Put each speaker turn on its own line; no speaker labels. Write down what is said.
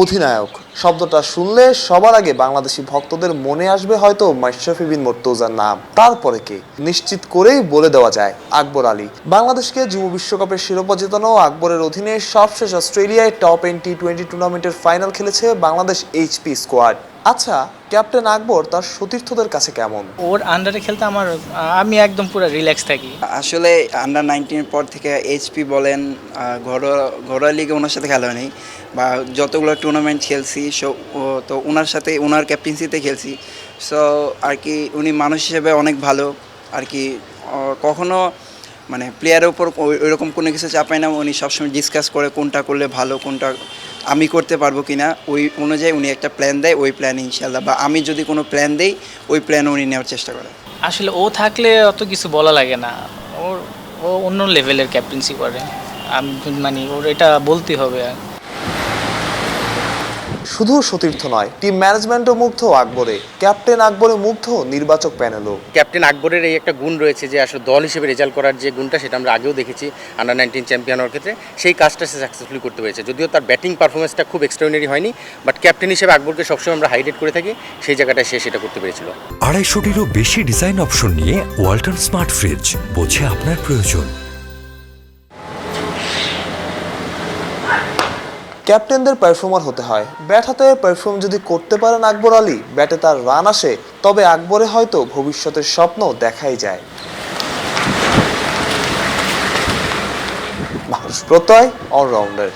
অধিনায়ক। শব্দটা শুনলে সবার আগে বাংলাদেশি ভক্তদের মনে আসবে হয়তো মাশরাফি বিন মর্তুজার নাম। তারপরে কে? নিশ্চিত করেই বলে দেওয়া যায়, আকবর আলী। বাংলাদেশকে যুব বিশ্বকাপের শিরোপা জেতানো আকবরের অধীনে সবশেষ অস্ট্রেলিয়ায় টপ এন টি টোয়েন্টি টুর্নামেন্টের ফাইনাল খেলেছে বাংলাদেশ এইচপি স্কোয়াড। আচ্ছা ক্যাপ্টেন আকবর তার সতীর্থদের কাছে কেমন?
ওর আন্ডারে খেলতে আমার আমি একদম পুরো রিল্যাক্স থাকি।
আসলে আন্ডার নাইনটিনের পর থেকে এইচপি বলেন ঘরোয়া ঘরোয়া লিগে ওনার সাথে খেলা হয়নি। বা যতগুলো টুর্নামেন্ট খেলছি সো তো ওনার সাথে ওনার ক্যাপ্টেন্সিতে খেলছি। সো আর কি উনি মানুষ হিসেবে অনেক ভালো। আর কি কখনো মানে প্লেয়ারের উপর ওই- ওইরকম কোনো কিছু চাপায় না, উনি সবসময় ডিসকাস করে কোনটা করলে ভালো, কোনটা আমি করতে পারব কি না, ওই অনুযায়ী উনি একটা প্ল্যান দেয়, ওই প্ল্যান ইনশাল্লাহ বা আমি যদি কোনো প্ল্যান দেই, ওই প্ল্যান উনি নেওয়ার চেষ্টা করে।
আসলে ও থাকলে অত কিছু বলা লাগে না। ওর ও অন্য লেভেলের ক্যাপ্টেন্সি করে। আমি মানে ওর এটা বলতে হবে আর।
শুধু সতীর্থ নয় টিম ম্যানেজমেন্টও মুগ্ধ আকবরে। ক্যাপ্টেন আকবরে মুগ্ধ নির্বাচক প্যানেলও
ক্যাপ্টেন আকবরের এই একটা গুণ রয়েছে যে আসলে দল হিসেবে রেজাল্ট করার যে গুণটা সেটা আমরা আগেও দেখেছি আন্ডার নাইনটিন চ্যাম্পিয়ন হওয়ার ক্ষেত্রে। সেই কাজটা সে সাকসেসফুলি করতে পেরেছে। যদিও তার ব্যাটিং পারফরমেন্সটা খুব এক্সট্রাঅর্ডিনারি হয়নি বাট ক্যাপ্টেন হিসেবে আকবরকে সবসময় আমরা হাইলাইট করে থাকি। সেই জায়গাটায় সে সেটা করতে পেরেছিল।
আড়াইশোটিরও বেশি ডিজাইন অপশন নিয়ে ওয়াল্টন স্মার্ট ফ্রিজ বোঝে আপনার প্রয়োজন।
ক্যাপ্টেনদের পারফর্মার হতে হয়। ব্যাট হাতে পারফর্ম যদি করতে পারেন আকবর আলী, ব্যাটে তার রান আসে, তবে আকবরে হয়তো ভবিষ্যতের স্বপ্ন দেখাই যায়। মানুষ প্রত্যয় অলরাউন্ডার